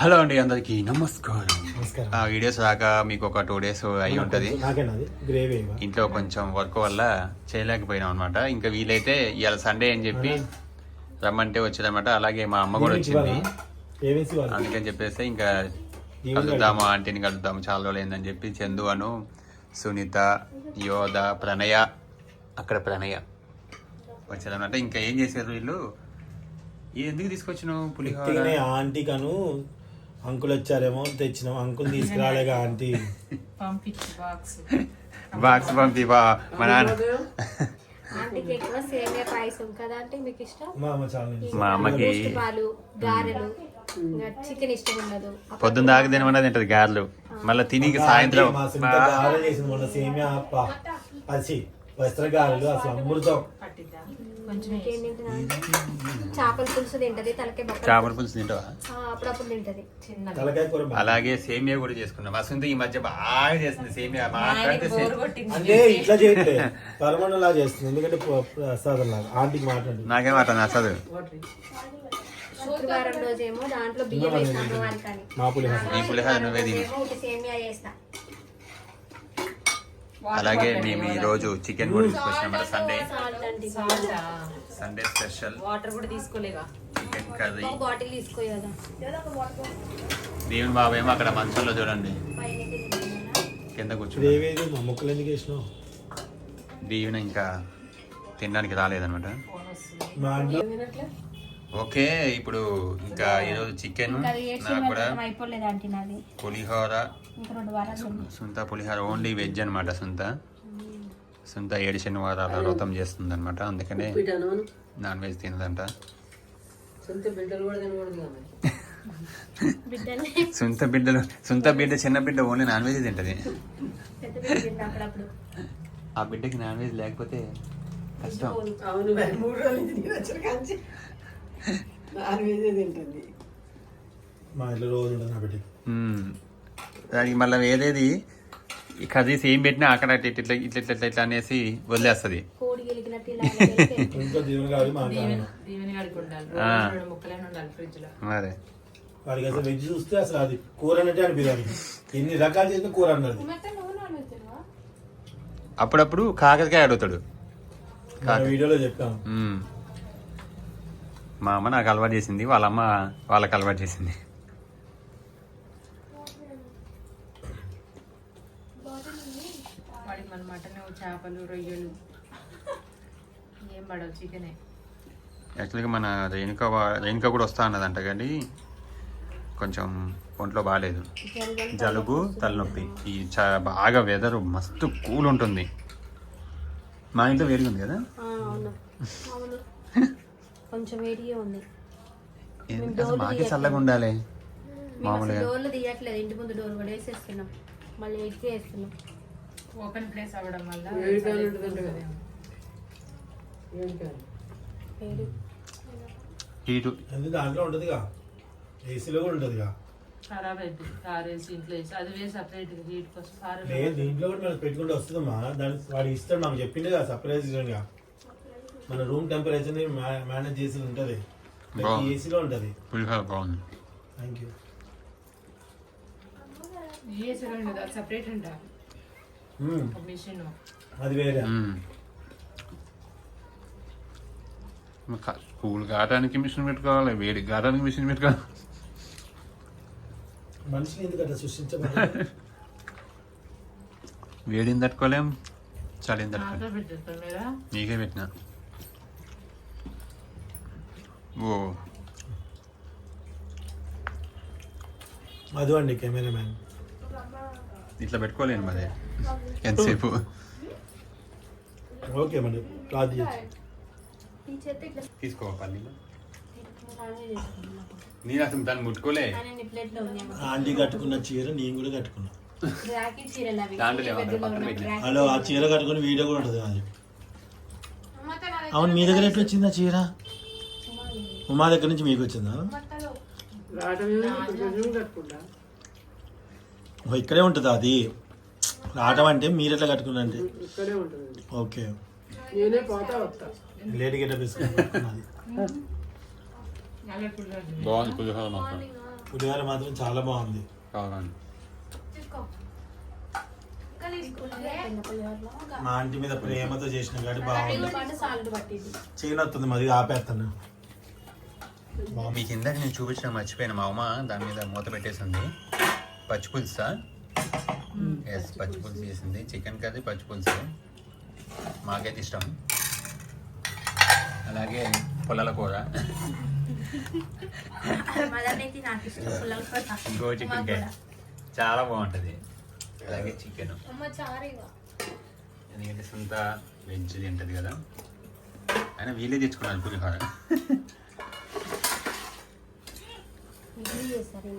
Hello అండి అందరికి నమస్కారం. నమస్కారం. ఆ వీడియోస్ రాక మీకు ఒక టూ డేస్ అయి ఉంటది. నాకేనది గ్రేవీ ఇవ్వ. ఇంట్లో కొంచెం వర్క్ వల్ల చేయలేకపోయినాం అనమాట ఇంకా వీలైతే ఇవాళ సండే అని చెప్పి రమ్మంటే వచ్చేదన్నమాట. అలాగే మా అమ్మ కూడా వచ్చింది? అందుకని చెప్పేసి ఇంకా కలుద్దాము ఆంటీని కలుద్దాము చాలా రోజులు అయిందని చెప్పి చందు అను సునీత యోధ ప్రణయ అక్కడ ప్రణయ వచ్చారనమాట ఇంకా ఏం చేశారు వీళ్ళు? ఎందుకు తీసుకొచ్చినావు పులిహోర? ఆంటీ కను అంకుల్ వచ్చారేమో తెచ్చినాం. అంకుల్ తీసుకురాలేగా ఆంటీ. పంపించి బాక్స్. బాక్స్ పంపి బా మా నాన్న. ఆంటీకి ఎక్కువ సేమియా పాయసం కదా అంటే మీకు ఇష్టం? మా అమ్మ చాలా ఇష్టం. మా అమ్మకి బూస్ట్ పాలు గారెలు ఇంకా చికెన్ ఇష్టం ఉండదు. పొద్దున్న దాకా తినమన్నది తింటది గారెలు. మళ్ళీ తిని సాయంత్రం. మా సునీత గారెలు చేసింది మొన్న సేమియా అప్ప పసి వస్త్ర గారెలు అసలు అమృతం. చేపల పులుసు తింటది తలకే బొక్క చేపల పులుసు తింటావా? అప్పుడప్పుడు తింటది. అలాగే సేమియా కూడా చేసుకున్నాం. వసంత ఈ మధ్య బాగా చేస్తుంది సేమియా. మాట్లాడితే అంటే ఇట్లా చేయట్లే చేస్తుంది. ఎందుకంటే ప్ర- ప్రసాదం లాగా ఆంటీకి మాట్లాడు. నాకేం అట్లా నచ్చదు శుక్రవారం రోజేమో దాంట్లో బియ్యం వేసిన అమ్మవారి కానీ మా పులిహోర. నువ్వే సేమియా అలాగే మేము ఈ రోజు చికెన్ కూడా తీసుకొచ్చినాం సండే సండే స్పెషల్ వాటర్. కూడా తీసుకోలేగా చికెన్ కర్రీ బాటిల్ తీసుకో. కదా దేవుని బాబు ఏమో అక్కడ మంచంలో చూడండి? కింద వేసినావు? దీవెన ఇంకా తినడానికి రాలేదనమాట ఓకే ఇప్పుడు ఇంకా ఈరోజు చికెన్ నాకు కూడా పులిహోర సుంత పులిహోర ఓన్లీ వెజ్ అనమాట సుంత. సుంత ఏడు శనివారాల వ్రతం చేస్తుంది అనమాట అందుకనే నాన్ వెజ్ తినదంట. సొంత బిడ్డలు సొంత బిడ్డ చిన్న బిడ్డ ఓన్లీ నాన్ వెజ్ తింటది. ఆ బిడ్డకి నాన్ వెజ్ లేకపోతే కష్టం. నేను వచ్చిన కాంచి నాన్ వెజ్ తింటుంది. మా ఇంట్లో రోజు ఉంటుంది నా బిడ్డకి. మ్మ్. దానికి మళ్ళీ వేరేది ఈ కర్రీస్ ఏం పెట్టినా అక్కడ ఇట్లా ఇట్లా ఇట్లా ఇట్లా ఇట్లా అనేసి వదిలేస్తుంది. వాడికి అసలు వెజ్ చూస్తే అసలు అది కూర అన్నట్టే అనిపించాలి ఎన్ని రకాలు చేసిన కూర అన్నది. అప్పుడప్పుడు కాకరకాయ అడుగుతాడు. వీడియోలో చెప్పాము. మ్మ్. మా అమ్మ నాకు అలవాటు చేసింది వాళ్ళ అమ్మ వాళ్ళకి అలవాటు చేసింది. వాడికి మన మటన్ చేపలు రొయ్యలు. ఏం పడవు చికెనే. యాక్చువల్గా మన రేణుక రేణుక కూడా వస్తా అన్నదంట కానీ కొంచెం ఒంట్లో బాగాలేదు జలుబు తలనొప్పి. ఈ చ- బాగా వెదర్ మస్తు కూల్ ఉంటుంది. మా ఇంట్లో వేడిగా ఉంది కదా? ఆ, అవును అవును. కొంచెం వేడిగా ఉంది. మాకే చల్లగా ఉండాలి. మామూలుగా. డోర్లు తీయట్లేదు. ఇంటి ముందు డోర్ కూడా వేసేస్తున్నాం. మళ్ళీ ఎక్కి వేస్తున్నాం ఓపెన్ ప్లేస్ అవ్వడం వల్ల హీటు. దాంట్లో ఉంటుందిగా. ఏసీలో కూడా ఉంటుందిగా. ఖరాబ్ అవుతుంది కార్ వేసి ఇంట్లో వేసి అది వేసి సపరేట్ హీట్ కోసం కార్ లేదు దీంట్లో కూడా మనకు పెట్టుకుంటే వస్తుందమ్మా. దాని వాడు ఇస్తాడు మాకు చెప్పిండే కదా సర్ప్రైజ్గా మన రూమ్ టెంపరేచర్ని మేనేజ్ చేసి ఉంటది. ఏసీలో ఉంటది. పులిహోర బాగుంది థ్యాంక్ యూ సపరేట్ ఒక మిషన్ అది వేరే. మ్మ్. క- కూల్ కావడానికి మిషన్ పెట్టుకోవాలి వేడి కావడానికి మిషన్ పెట్టుకోవాలి. మనిషిని ఎందుకు అట్లా సృష్టించబడి వేడిని తట్టుకోలేం చలిని తట్టుకోలేం. నీకే పెట్టిన. ఓ. మధు అండి కెమెరామ్యాన్. ఇట్లా పెట్టుకోలేను మరి. ఎంతసేపు? ఓకే మరి ఇట్లా తీసుకో చేసుకుంటున్నాం నేను అసలు దాన్ని ముట్టుకోలే. ఆంటీ కట్టుకున్న చీర నేను కూడా కట్టుకున్నా. హలో ఆ చీర కట్టుకుని వీడియో కూడా ఉంటుంది అది అవును మీ దగ్గర ఎట్లా వచ్చింది ఆ చీర? ఉమా దగ్గర నుంచి మీకు వచ్చిందా? ఇక్కడే ఉంటుందా అది? రావటం అంటే మీరు ఎట్లా కట్టుకున్నా అంటే ఇక్కడే ఉంటుంది ఓకే. లేడీ గెటప్ వేసుకున్నది బాగుంది పులిహోర మాత్రం. పులిహోర మాత్రం చాలా బాగుంది. మా ఆంటీ మీద ప్రేమతో చేసిన కాబట్టి బాగుంది. పాటు సాల్ట్ పట్టింది. చేయను వస్తుంది మరి ఆపేస్తాను. మీకు ఇందాక నేను చూపించడం మర్చిపోయాను. మా అమ్మ దాని మీద మూత పెట్టేసింది. పచ్చి పులుసా? ఎస్ పచ్చి పులుసు చేసింది. చికెన్ కర్రీ పచ్చి పులుసు. మాకైతే ఇష్టం. అలాగే పుల్లల కూర. మదనైతే నాకు ఇష్టం. పుల్లల కూర. ఇంకో చికెన్ కర్రీ చాలా బాగుంటుంది. అలాగే చికెన్ ఎందుకంటే సొంత వెజ్ తింటుంది కదా. అయినా వీళ్ళే తెచ్చుకున్నాను పులిహోర. y así.